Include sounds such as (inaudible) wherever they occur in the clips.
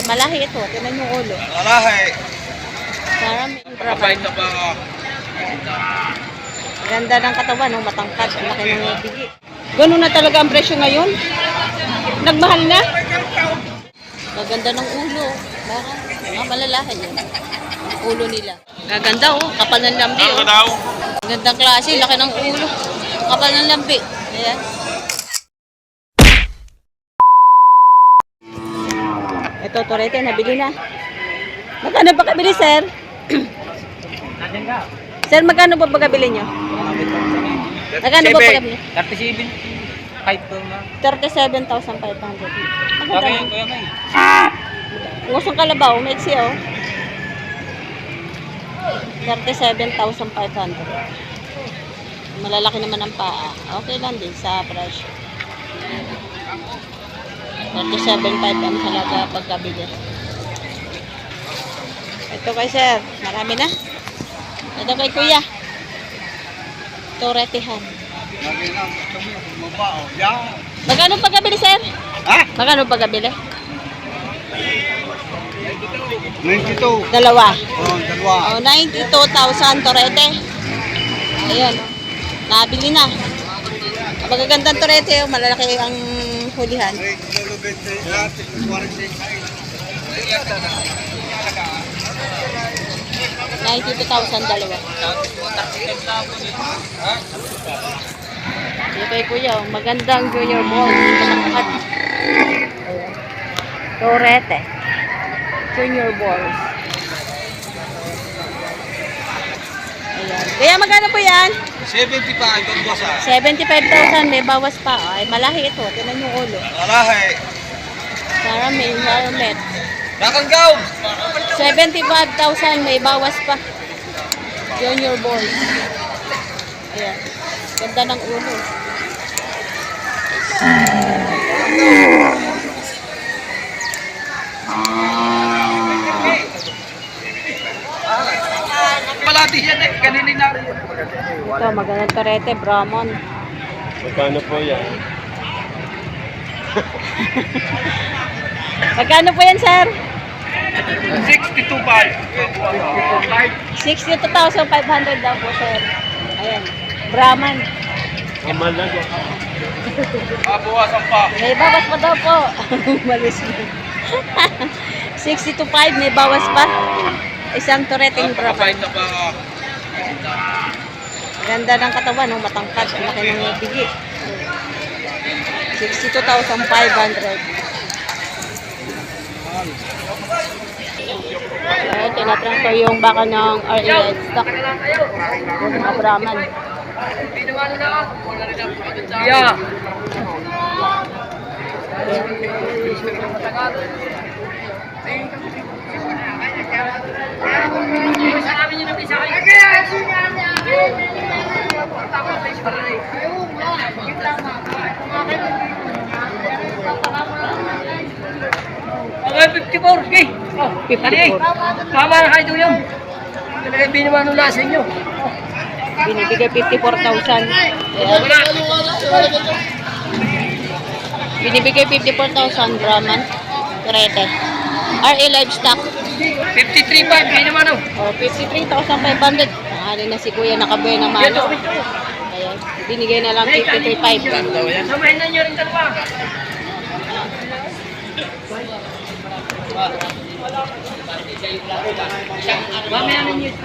Ay, malahi ito. Tinan yung ulo. Alahay. Parang may Mabait na ba? Ganda ng katawan, no? matangkad. Ang laki ng bigi. Ganun na talaga ang presyo ngayon? Nagmahal na? Maganda ng ulo. Parang mga malalahan yun. Ang ulo nila. Gaganda oh. Kapal ng lambi oh. Gandang klase. Laki ng ulo. Kapal ng lambi. Ayan. Ito, Torete, nabili na. Magkano ba kabili, sir? sir, magkano ba pagkabili nyo? Magkano ba pagkabili? 37. Kahit po na. 37,500. Okay, Maganda. kuya may. Ngusong kalabaw, maiksi oh. 37,500. Malalaki naman ang paa. Okay lang din sa presyo. 37,500 ang halaga pagkabili. Ito kay sir, marami na. Ito kay kuya. Bumaba. oh. Magkano pagkabili sir? Ha? Magkano pagkabili? 92. Dalawa. Oh, dalawa. Oh, 92,000 torete. Ayan. oh. Nabili na. Magagandang torete, oh, malalaki ang hulihan. Ay, nalugay sa atin. 92,000 dalawa. Dito kay kuya, magandang junior ball. Torete. Junior balls. Kaya magkano po yan? 75 ang ah. 75,000 may bawas pa. Ay, malahi ito. Tinan yung ulo. Alahay. Para may helmet. Nakanggaw. 75,000 may bawas pa. Junior boy. Ayan. Ganda ng ulo. Palati yan eh. Kaninin na rin. Ito, magandang karete, Brahmon. Magkano po yan? (laughs) Magkano po yan, sir? 62 ba? 62,500 daw po, sir. Ayan. Brahman. Amal lang. Ah, buwasan pa. May bawas pa daw po. (laughs) Malis mo. (laughs) 62,500 may bawas pa. Isang tureteng Brahman. Mabait na ba? Ganda ng katawan, no? matangkad. Ang laki ng bigi. 62,500. Ayan, tinatransfer yung baka ng RA stock. Yung mga Brahman. Yeah. Okay, 54. Okay. Oh, 54. Tama na kayo yung. Talaga biniwanula sa inyo. Binibigay 54,000. Ayan. Binibigay 54,000 Brahman. Karete. RA Livestock. 53 pa, hindi naman oh. O, 53,500. Ano na si Kuya nakabuhay na malo. ito. Ayan. Binigay na lang 53,500. Samahin na nyo rin dalawa. Mamaya na isang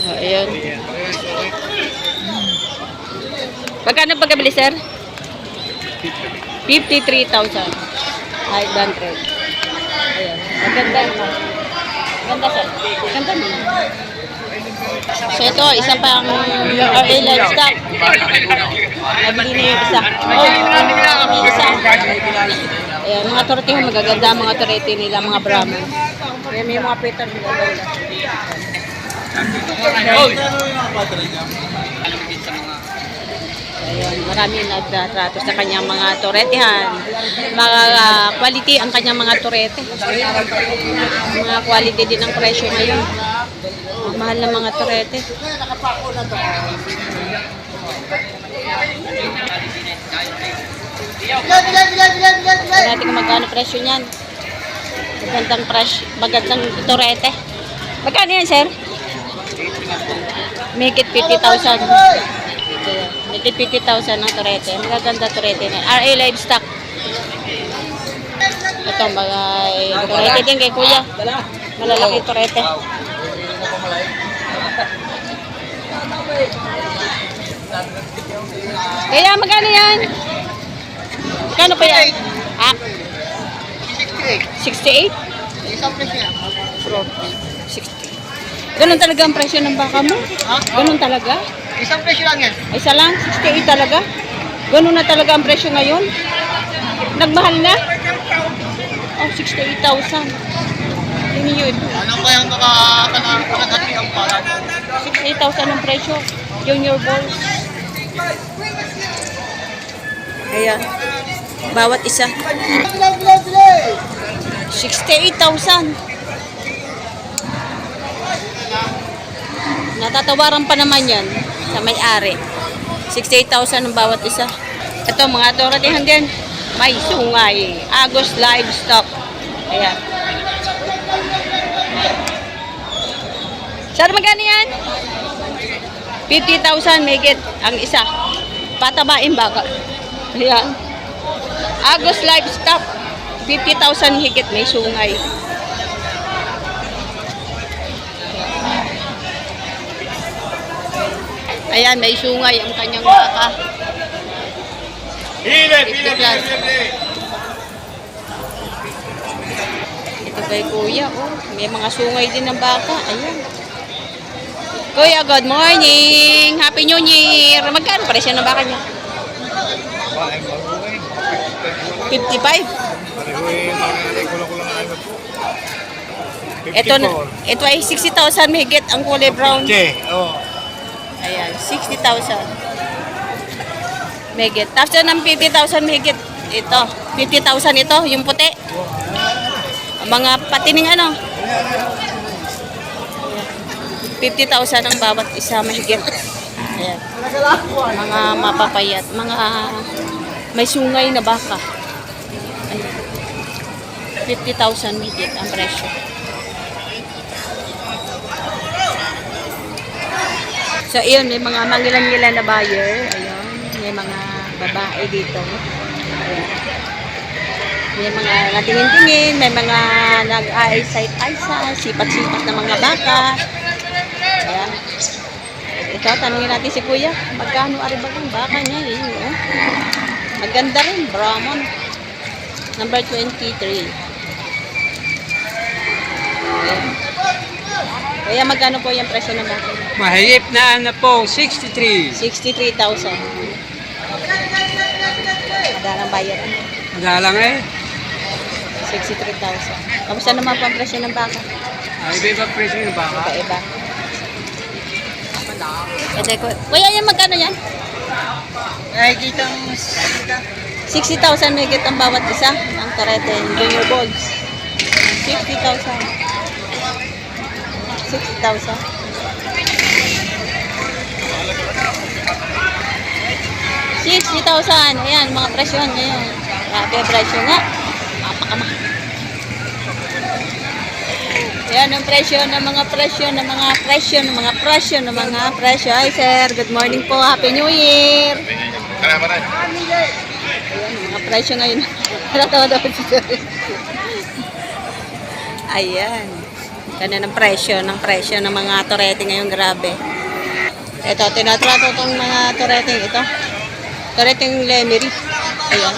O, Ayan. Magkano pagkabili, sir? 53,000. 500. Ayan. Ang ganda. Ganda, sir. Ganda naman. So ito, isa pang RA Livestock. Nabili na yung isa. Oh, isa. Ayan, mga torte yung magaganda, mga torete nila, mga Brahman. Ayan, may mga peter magaganda. Ayan, marami nagtatrato sa kanyang mga toretehan. Mga ah, quality ang kanyang mga torete. Mga quality din ang presyo ngayon. Mahal ng mga torete. Tingnan natin kung magkano presyo niyan. Magandang presyo, magandang torete. Magkano yan, sir? Make it 50,000. Make it 50,000 ng torete. Magaganda torete na. RA Livestock. Ito, mga eh, torete din kay kuya. Malalaki torete. Kaya magkano yan? Magkano pa yan? Ah, 68? Isang presyo yan. 60. Ganun talaga ang presyo ng baka mo? Ganun talaga? Isang presyo lang yan. Isa lang? 68 talaga? Ganun na talaga ang presyo ngayon? Nagmahal na? Oh, 68,000. Tingnan nyo ito. Ano kayang nakakanaghati ang parang? 68,000 ang presyo. Junior balls. Ayan. Bawat isa. 68,000. Natatawaran pa naman yan sa may-ari. 68,000 ang bawat isa. Ito, mga toratihan din. May sungay. Agos Livestock. Ayan. Sir, magkano yan? 50,000 megit ang isa. Patabain baka. Ayan. Agos Livestock. 50,000 higit may sungay. Ayan, may sungay ang kanyang baka. Hile, 50 plus. Ito kay kuya, oh. May mga sungay din ng baka. Ayan. Kuya, good morning. Happy New Year. Magkano presyo ng baka niya? 55. Ito ito ay 60,000 higit ang kulay brown. Okay, oh. Ayan, 60,000. Megit. Tapos yun ng 50,000 megit. Ito, 50,000 ito, yung puti. Ang Mga patining ano. 50,000 ang bawat isa mahigit. Ayan. Mga mapapayat, mga may sungay na baka. Ayan. 50,000 higit ang presyo. So, iyon, may mga mangilan-ngilan na buyer. Ayun, may mga babae dito. May mga natingin-tingin, may mga nag-eyesight-eyesight, sipat-sipat na mga baka. Ayan. Ito, tanungin natin si Kuya, magkano aribag ang baka niya? Oh. Maganda rin, Brahman. Number 23. Ayan. Kaya magkano po yung presyo ng baka? Mahigit na ano po, 63. 63,000. Madalang bayad. Madalang eh. 63,000. Kamusta naman po ang presyo ng baka? Ay, iba ba presyo ng baka? Iba-iba. Ito ko. Kuya, yan magkano yan? Nakikita ang 60,000 may ang bawat isa. Ang karete, junior balls. 60,000. 60,000. 60,000. Ayan, mga presyo ngayon. Grabe, presyo nga. Napakamahal. Yan ang presyo ng mga presyo ng mga presyo ng mga presyo ng mga presyo. Ay sir, good morning po. Happy New Year. Ayan, mga presyo ngayon. Natawa daw si sir. Ayan. Ganun ang presyo ng presyo ng mga torete ngayon. Grabe. Ito, tinatrato itong mga torete ito. Toreteng Lemery. Ayan.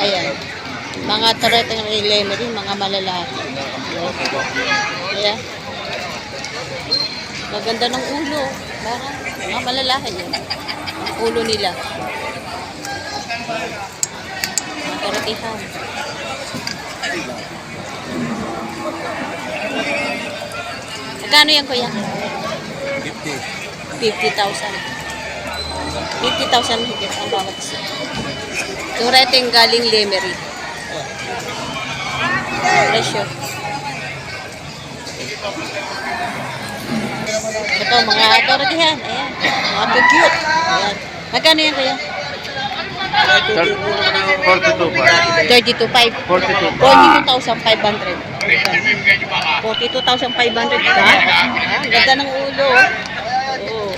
Ayan. Mga toreteng Lemery, mga malalaki. Ayan. Maganda ng ulo. Parang mga malalaki yan. Ang ulo nila. Mga toretihan. Magkano yan, kuya? 50,000. 50,000 higit ang bawat isa. Yung rating galing Lemery. Presyo. Ito, mga tortihan. Ayan. Mga cute. Ayan. Magkano yan kuya? 42 pa. 32.5. 42 42,500. 42,500 ka? Ang ganda ng ulo. Oo.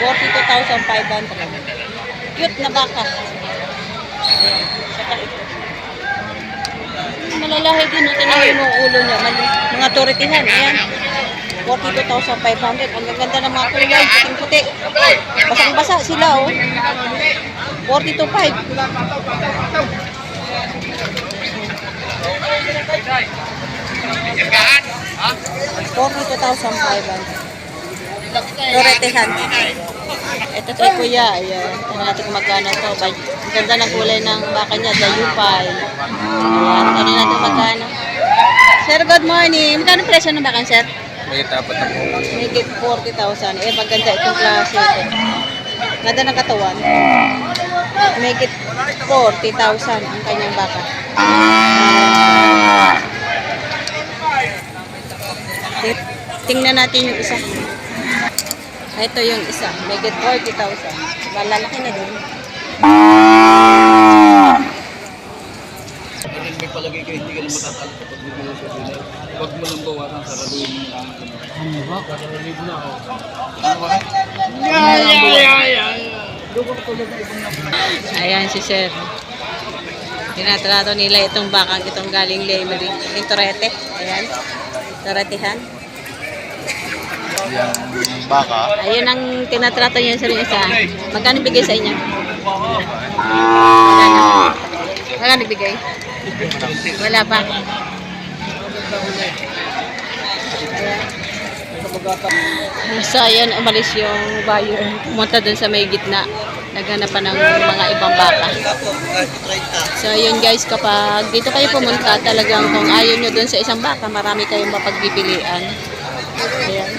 42,500. Cute na baka. Ayan. Saka ito. Malalahi din. oh. Tingnan mo yung ulo niya. Mali. Mga turitihan. Ayan. 42,500. Ang ganda ng mga kulay. Puting-puti. Basang-basa sila, oh. 42,500. Forty-two thousand. Ito kay Kuya. Ayan. Tingnan natin kung magkano to. Ang ganda ng kulay ng baka niya. Dayupay. Ayan. Tingnan natin magkano. Sir, good morning. Magkano presyo ng baka, sir? May tapat ako. May gift 40,000. Eh, maganda itong klase ito. Ganda ng katawan. May gift 40,000 ang kanyang baka. Ti- Tingnan natin yung isa. Ito yung isa. May gift 40,000. Malalaki na din. May palagay ka hindi ka na matatalo kapag hindi mo sa bilay. Huwag mo lang bawasan sa kaluhin mo lang. Ano ba? Kakalibo na ako. Ano ba? Ayan si Sir. Tinatrato nila itong bakang itong galing Lemery. Yung torete. Ayan. Toretehan. Yung baka. Ayun ang tinatrato niya sa isa. Magkano bigay sa inyo? Magkano? Bigay? Wala pa. So, ayan, umalis yung buyer. Pumunta dun sa may gitna. Naghanap pa ng mga ibang baka. So, ayun guys, kapag dito kayo pumunta, talagang kung ayaw nyo dun sa isang baka, marami kayong mapagpipilian. Ayan.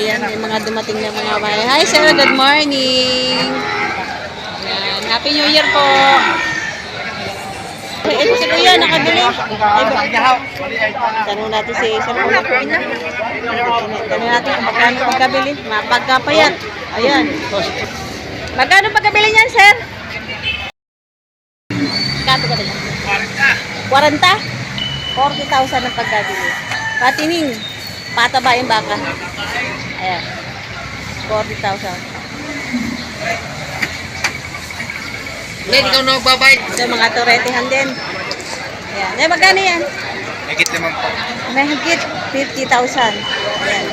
Ayan, may mga dumating na mga bahay. Hi sir, good morning. Ayan, Happy New Year po. Ay, ito si Kuya, nakabili. Ay, ba- Tanong natin si Kuya. Tanong natin kung magkano pagkabili. Mapagkapayat. Ayan. Magkano pagkabili niyan, sir? Kato ka din. 40? 40,000 ang pagkabili. Patining. Pataba yung baka. Ayan. 40,000. Len, ikaw na magbabay. So, mga toretehan din. Ayan. Eh, magkano yan? Higit naman po. May higit 50,000. Ayan.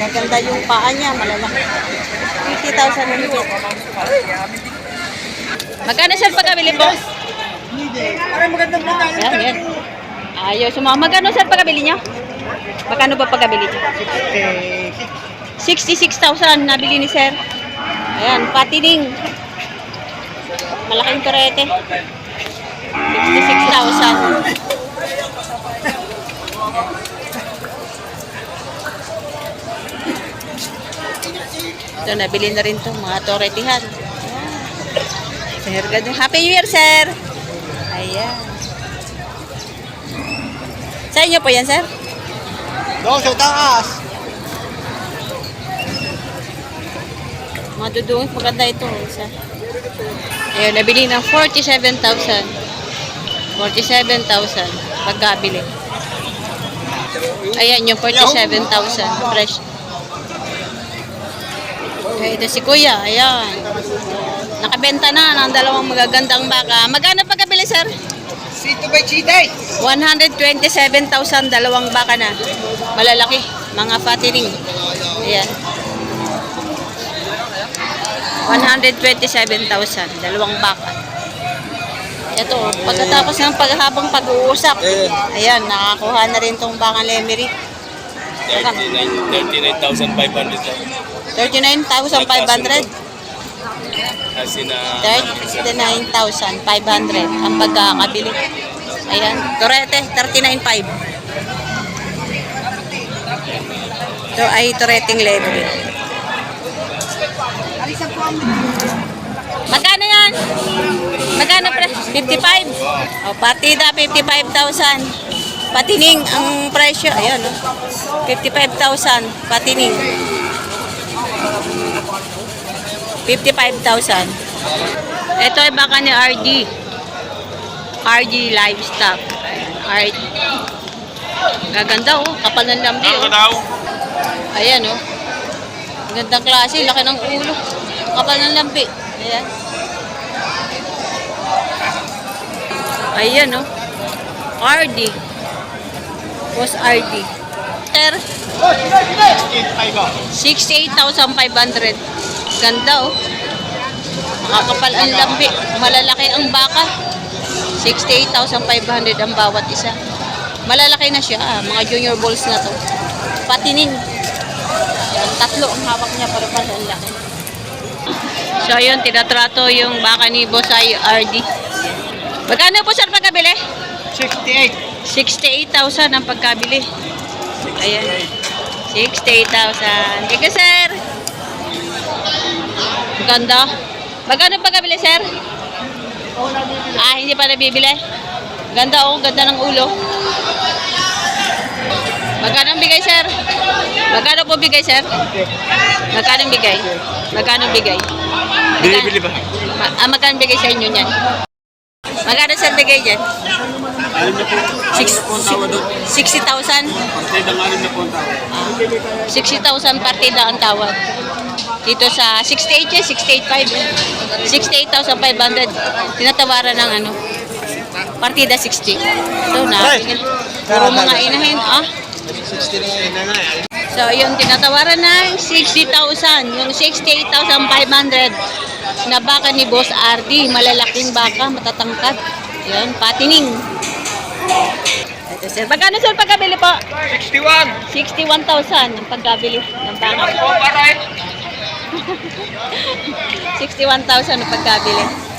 Maganda yung paa niya, malalaki. 50,000 na higit. Magkano sir pagkabili po? Parang magandang po tayo. Ayan, ayan. Ayos. Sumama. Magkano sir pagkabili niya? Magkano ba pagkabili niya? 66,000 nabili ni sir. Ayan, patining. Malaking torete. 66,000. Ito, nabili na rin to mga toretihan. Sir. Happy New Year, sir! Ayan. Sa inyo po yan, sir? Doon sa taas. Madudungin, maganda ito. Isa. Ayun, nabili ng 47,000. 47,000 pagkabili. Ayan, yung 47,000 fresh. Okay, ito si Kuya. Ayan. Nakabenta na ng dalawang magagandang baka. Magkano pagkabili, sir? Sito by Chiday. 127,000 dalawang baka na. Malalaki, mga fattening. Ayan. 127,000 dalawang baka. Ito, pagkatapos ng paghabang pag-uusap, ayan, nakakuha na rin tong baka lemery. 39,500. 39,500? As in, uh, 39,500 ang pagkakabili. Ayan, turete, 39,500. Ito ay tureting level. Magkano yan? Magkano pre? 55? O, patida, 55,000. Patining ang presyo. Ayan, oh. 55,000. Patining. 55,000. Ito ay baka ni RD. RD Livestock. RD. Gaganda oh, kapal ng lambi oh. Ayan oh. Gandang klase, laki ng ulo. Kapal ng lambi. Ayan. Ayan oh. RD. Boss RD. Sir, 68,500. Ganda oh. Makakapal ang lambi. Malalaki ang baka. 68,500 ang bawat isa. Malalaki na siya. ah. Mga junior balls na to. Patinin. Yan, tatlo ang hawak niya para pa ang laki. So yun, tinatrato yung baka ni Bosay RD. Magkano po sir pagkabili? 68. 68,000 ang pagkabili. Ayan. 68,000. Thank you, sir. Ganda. Magkano pagkabili, sir? Ah, hindi pa nabibili? Ganda oh, ganda ng ulo. Magkano bigay, sir? Magkano po bigay, sir? Magkano bigay? Magkano bigay? Bili-bili ba? Ah, magkano bigay sa inyo niyan? Magkano sir bigay dyan? Alam niyo po, Six, po ang tawad doon. 60,000? Partida ng alam niyo po ang tawad. Ah, 60,000 partida ang tawad. Dito sa 68 yan, 68,500. 68,500. Tinatawaran ng ano, partida 60. Ito na, puro mga inahin. Ah? So, yung tinatawaran ng 60,000. Yung 68,500 na baka ni Boss RD. Malalaking baka, matatangkad. Yan, patining. Ito, sir. Magkano sir pagkabili po? 61. 61,000 ang pagkabili ng baka. Oh, aray. 61,000 ang pagkabili.